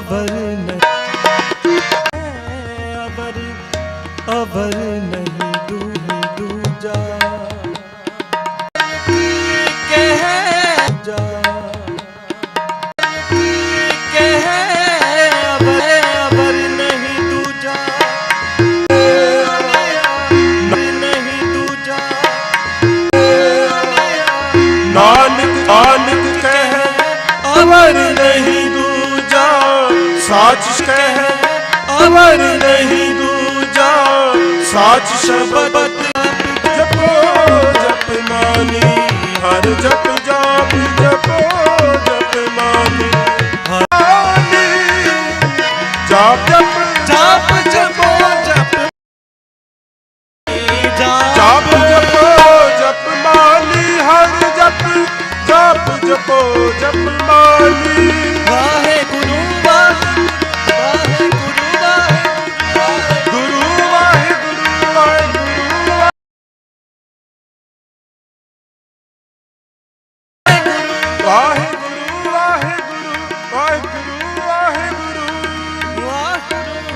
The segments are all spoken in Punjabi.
ਅਵਰ ਨਹੀਂ ਅਵਰ ਅਵਰ ਨਹੀਂ ਦੂਜਾ ਕਹਿ ਜਾ ਕਹਿ ਅਵਰ ਅਵਰ ਨਹੀਂ ਦੂਜਾ ਨਹੀਂ ਦੂਜਾ ਨਾਨਕ ਨਾਨਕ ਸਾਚ ਕਹਿ ਅਵਰ ਨਹੀਂ ਦੂਜਾ ਸਾਚ ਸ਼ਬਦ ਜਪੋ ਜਪ ਮਾਨੀ ਹਰ ਜਪ ਜਾਪ ਜਪੋ। ਵਾਹਿਗੁਰੂ ਵਾਹਿਗੁਰੂ ਵਾਹਿਗੁਰੂ ਵਾਹਿਗੁਰੂ।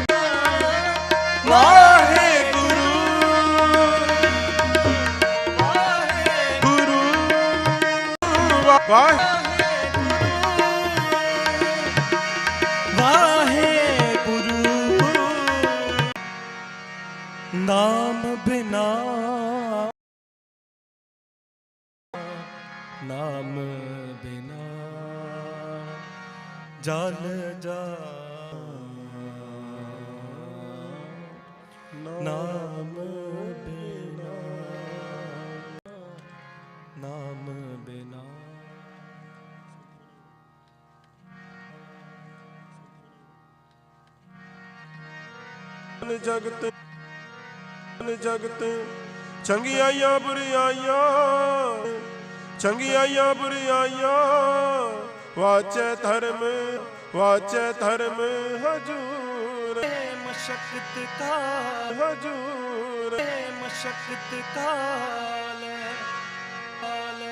ਵਾਹਿਗੁਰੂ ਗੁਰੂ ਵਾਹਿਗੁਰੂ ਵਾਹਿਗੁਰੂ। ਨਾਮ ਬਿਨਾ ਨਾਮ ਜਲ ਜਾ ਨਾਮ ਬਿਨਾ ਨਾਮ ਬਿਨਾ। ਜਗਤ ਜਗਤ ਚੰਗਿਆਈਆਂ ਬੁਰੀਆਈਆਂ ਚੰਗਿਆਈਆਂ ਬੁਰੀਆਈਆਂ। ਵਾਚੈ ਧਰਮ ਵਾਚੈ ਧਰਮ ਹਜੂਰ। ਮਸ਼ਕਤ ਕਾ ਹਜੂਰ। ਮਸ਼ਕਤ ਕਾਲ ਕਾਲ।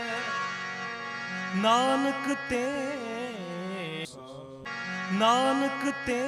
ਨਾਨਕ ਤੇ ਨਾਨਕ ਤੇ